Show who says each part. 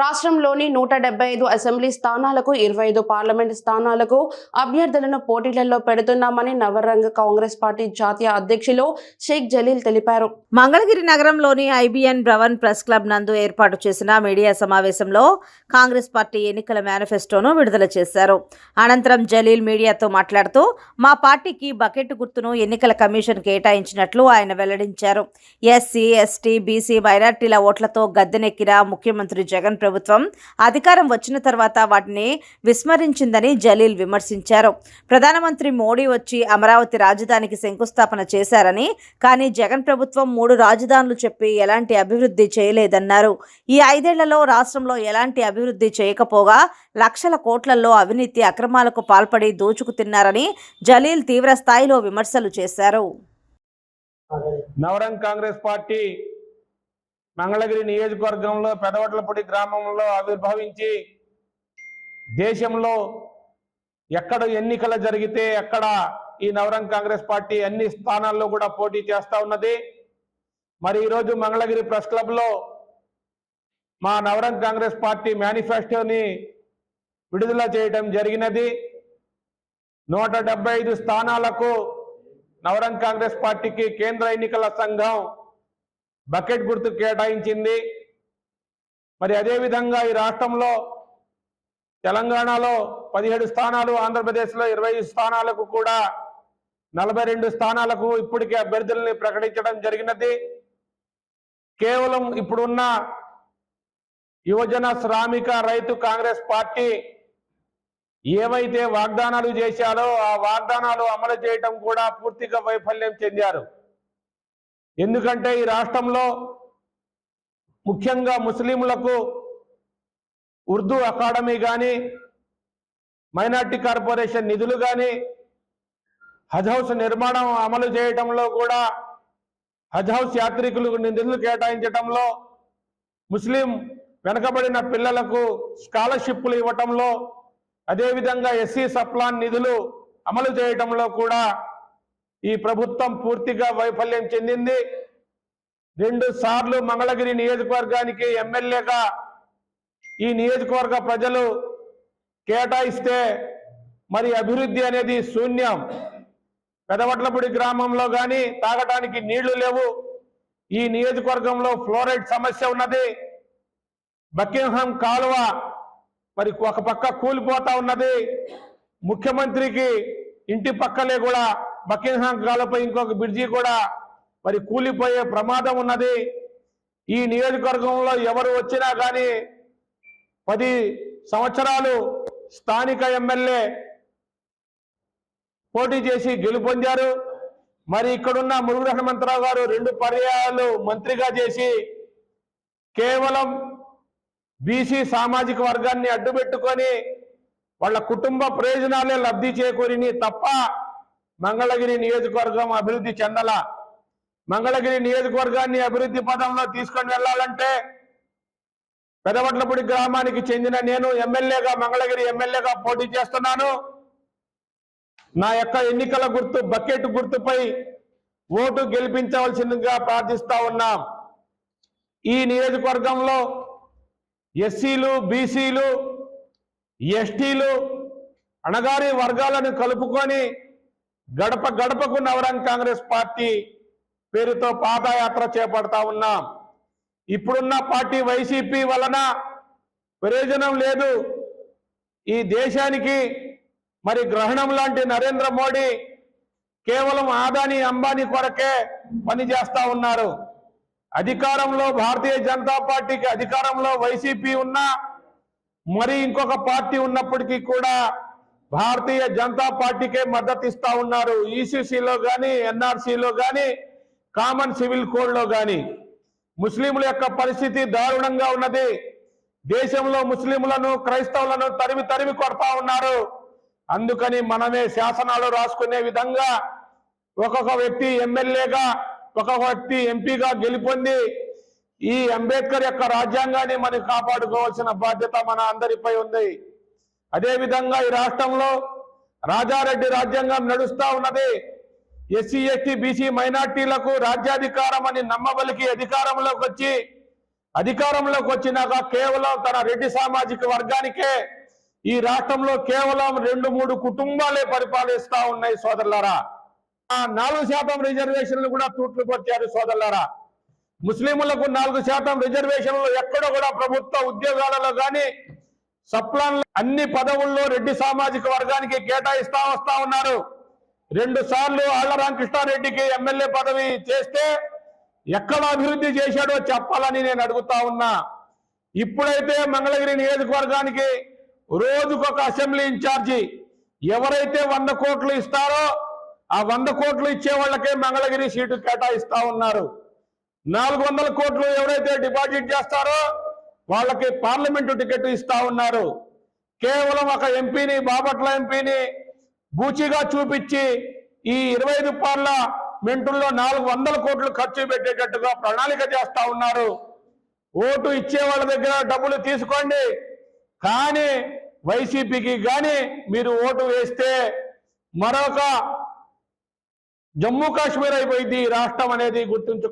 Speaker 1: రాష్ట్రంలోని నూట ఐదు అసెంబ్లీ స్థానాలకు ఇరవై ఐదు పార్లమెంట్ స్థానాలకు అభ్యర్థులను పోటీలలో పెడుతున్నామని నవరంగ కాంగ్రెస్ పార్టీ జాతీయ అధ్యక్షులు షేక్ జలీల్ తెలిపారు.
Speaker 2: మంగళగిరి నగరంలోని ఐబిఎన్ భవన్ ప్రెస్ క్లబ్ నందు ఏర్పాటు చేసిన మీడియా సమావేశంలో కాంగ్రెస్ పార్టీ ఎన్నికల మేనిఫెస్టోను విడుదల చేశారు. అనంతరం జలీల్ మీడియాతో మాట్లాడుతూ మా పార్టీకి బకెట్ గుర్తును ఎన్నికల కమిషన్ కేటాయించినట్లు ఆయన వెల్లడించారు. ఎస్సీ ఎస్టీ బీసీ మైనార్టీల ఓట్లతో గద్దెనెక్కిన ముఖ్యమంత్రి జగన్ ప్రభుత్వం ప్రభుత్వం అధికారం వచ్చిన తర్వాత వాటిని విస్మరించిందని జలీల్ విమర్శించారు. ప్రధానమంత్రి మోడీ వచ్చి అమరావతి రాజధానికి శంకుస్థాపన చేశారని కానీ జగన్ ప్రభుత్వం మూడు రాజధానులు చెప్పి ఎలాంటి అభివృద్ధి చేయలేదన్నారు. ఈ ఐదేళ్ళలో రాష్ట్రంలో ఎలాంటి అభివృద్ధి చేయకపోగా లక్షల కోట్లలో అవినీతి అక్రమాలకు పాల్పడి దోచుకు తిన్నారని జలీల్ తీవ్ర స్థాయిలో విమర్శలు చేశారు.
Speaker 3: నవరంగ్ కాంగ్రెస్ పార్టీ మంగళగిరి నియోజకవర్గంలో పెదవట్లపూడి గ్రామంలో ఆవిర్భవించి దేశంలో ఎక్కడ ఎన్నికలు జరిగితే అక్కడ ఈ నవరంగ్ కాంగ్రెస్ పార్టీ అన్ని స్థానాల్లో కూడా పోటీ చేస్తా ఉన్నది. మరి ఈరోజు మంగళగిరి ప్రెస్ క్లబ్లో మా నవరంగ్ కాంగ్రెస్ పార్టీ మేనిఫెస్టోని విడుదల చేయడం జరిగినది. నూట ఐదు స్థానాలకు నవరంగ్ కాంగ్రెస్ పార్టీకి కేంద్ర ఎన్నికల సంఘం బకెట్ గుర్తు కేటాయించింది. మరి అదేవిధంగా ఈ రాష్ట్రంలో తెలంగాణలో పదిహేడు స్థానాలు ఆంధ్రప్రదేశ్లో ఇరవై స్థానాలకు కూడా నలభై రెండు స్థానాలకు ఇప్పటికే అభ్యర్థుల్ని ప్రకటించడం జరిగినది. కేవలం ఇప్పుడున్న యువజన శ్రామిక రైతు కాంగ్రెస్ పార్టీ ఏవైతే వాగ్దానాలు చేశారో ఆ వాగ్దానాలు అమలు చేయటం కూడా పూర్తిగా వైఫల్యం చెందారు. ఎందుకంటే ఈ రాష్ట్రంలో ముఖ్యంగా ముస్లింలకు ఉర్దూ అకాడమీ కానీ మైనార్టీ కార్పొరేషన్ నిధులు కానీ హజ్ హౌస్ నిర్మాణం అమలు చేయటంలో కూడా హజ్ హౌస్ యాత్రికులకు నిధులు కేటాయించటంలో ముస్లిం వెనకబడిన పిల్లలకు స్కాలర్షిప్లు ఇవ్వటంలో అదేవిధంగా ఎస్సీ సప్లాన్ నిధులు అమలు చేయటంలో కూడా ఈ ప్రభుత్వం పూర్తిగా వైఫల్యం చెందింది. రెండు సార్లు మంగళగిరి నియోజకవర్గానికి ఎమ్మెల్యేగా ఈ నియోజకవర్గ ప్రజలు కేటాయిస్తే మరి అభివృద్ధి అనేది శూన్యం. పెదవట్లపూడి గ్రామంలో కానీ తాగటానికి నీళ్ళు లేవు. ఈ నియోజకవర్గంలో ఫ్లోరైడ్ సమస్య ఉన్నది. బకింగ్హామ్ కాలువ మరి ఒక పక్క కూలిపోతా ఉన్నది. ముఖ్యమంత్రికి ఇంటి పక్కలే కూడా బకింగ్హామ్ కాలువపై ఇంకొక బ్రిడ్జి కూడా మరి కూలిపోయే ప్రమాదం ఉన్నది. ఈ నియోజకవర్గంలో ఎవరు వచ్చినా కానీ పది సంవత్సరాలు స్థానిక ఎమ్మెల్యే పోటీ చేసి గెలుపొందారు. మరి ఇక్కడున్న మురుగురు హనుమంతరావు గారు రెండు పర్యాయాలు మంత్రిగా చేసి కేవలం బీసీ సామాజిక వర్గాన్ని అడ్డుపెట్టుకొని వాళ్ళ కుటుంబ ప్రయోజనాలే లబ్ధి చేకూరిని తప్ప మంగళగిరి నియోజకవర్గం అభివృద్ధి చెందల? మంగళగిరి నియోజకవర్గాన్ని అభివృద్ధి పదంలో తీసుకొని వెళ్ళాలంటే పెదవట్లపూడి గ్రామానికి చెందిన నేను ఎమ్మెల్యేగా మంగళగిరి ఎమ్మెల్యేగా పోటీ చేస్తున్నాను. నా యొక్క ఎన్నికల గుర్తు బకెట్ గుర్తుపై ఓటు గెలిపించవలసిందిగా ప్రార్థిస్తా ఉన్నాం. ఈ నియోజకవర్గంలో ఎస్సీలు బీసీలు ఎస్టీలు అణగారి వర్గాలను కలుపుకొని గడప గడపకు నవరంగ్ కాంగ్రెస్ పార్టీ పేరుతో పాదయాత్ర చేపడతా ఉన్నాం. ఇప్పుడున్న పార్టీ వైసీపీ వలన ప్రయోజనం లేదు. ఈ దేశానికి మరి గ్రహణం లాంటి నరేంద్ర మోడీ కేవలం ఆదాని అంబానీ కొరకే పనిచేస్తా ఉన్నారు. అధికారంలో భారతీయ జనతా పార్టీకి అధికారంలో వైసీపీ ఉన్నా మరి ఇంకొక పార్టీ ఉన్నప్పటికీ కూడా భారతీయ జనతా పార్టీకే మద్దతు ఇస్తా ఉన్నారు. ఈసీసీలో కానీ ఎన్ఆర్సీలో కానీ కామన్ సివిల్ కోడ్లో కానీ ముస్లింల యొక్క పరిస్థితి దారుణంగా ఉన్నది. దేశంలో ముస్లింలను క్రైస్తవులను తరిమి తరిమి కొడతా ఉన్నారు. అందుకని మనమే శాసనాలు రాసుకునే విధంగా ఒక్కొక్క వ్యక్తి ఎమ్మెల్యేగా ఒక్కొక్క వ్యక్తి ఎంపీగా గెలుపొంది. ఈ అంబేద్కర్ యొక్క రాజ్యాంగాన్ని మనం కాపాడుకోవాల్సిన బాధ్యత మన అందరిపై ఉంది. అదే విధంగా ఈ రాష్ట్రంలో రాజారెడ్డి రాజ్యాంగం నడుస్తూ ఉన్నది. ఎస్సీ ఎస్టీ బీసీ మైనార్టీలకు రాజ్యాధికారం అని నమ్మబలికి అధికారంలోకి వచ్చి అధికారంలోకి వచ్చినాక కేవలం తన రెడ్డి సామాజిక వర్గానికే ఈ రాష్ట్రంలో కేవలం రెండు మూడు కుటుంబాలే పరిపాలిస్తా ఉన్నాయి సోదరులారా. ఆ నాలుగు శాతం రిజర్వేషన్లు కూడా తూట్లు కొట్టారు సోదరులారా. ముస్లింలకు నాలుగు శాతం రిజర్వేషన్లు ఎక్కడో కూడా ప్రభుత్వ ఉద్యోగాలలో కానీ సప్లాన్ అన్ని పదవుల్లో రెడ్డి సామాజిక వర్గానికి కేటాయిస్తా వస్తా ఉన్నారు. రెండు సార్లు ఆళ్ళ రామకృష్ణారెడ్డికి ఎమ్మెల్యే పదవి చేస్తే ఎక్కడ అభివృద్ధి చేశాడో చెప్పాలని నేను అడుగుతా ఉన్నా. ఇప్పుడైతే మంగళగిరి నియోజకవర్గానికి రోజుకొక అసెంబ్లీ ఇన్ఛార్జి ఎవరైతే వంద కోట్లు ఇస్తారో ఆ వంద కోట్లు ఇచ్చే వాళ్ళకే మంగళగిరి సీటు కేటాయిస్తా ఉన్నారు. నాలుగు వందల కోట్లు ఎవరైతే డిపాజిట్ చేస్తారో వాళ్ళకి పార్లమెంటు టికెట్ ఇస్తా ఉన్నారు. కేవలం ఒక ఎంపీని బాపట్ల ఎంపీని బూచిగా చూపించి ఈ ఇరవై ఐదు పార్లమెంటుల్లో నాలుగు వందల కోట్లు ఖర్చు పెట్టేటట్టుగా ప్రణాళిక చేస్తా ఉన్నారు. ఓటు ఇచ్చే వాళ్ళ దగ్గర డబ్బులు తీసుకోండి. కానీ వైసీపీకి కానీ మీరు ఓటు వేస్తే మరొక జమ్మూ కాశ్మీర్ అయిపోయింది ఈ రాష్ట్రం అనేది గుర్తుంచుకో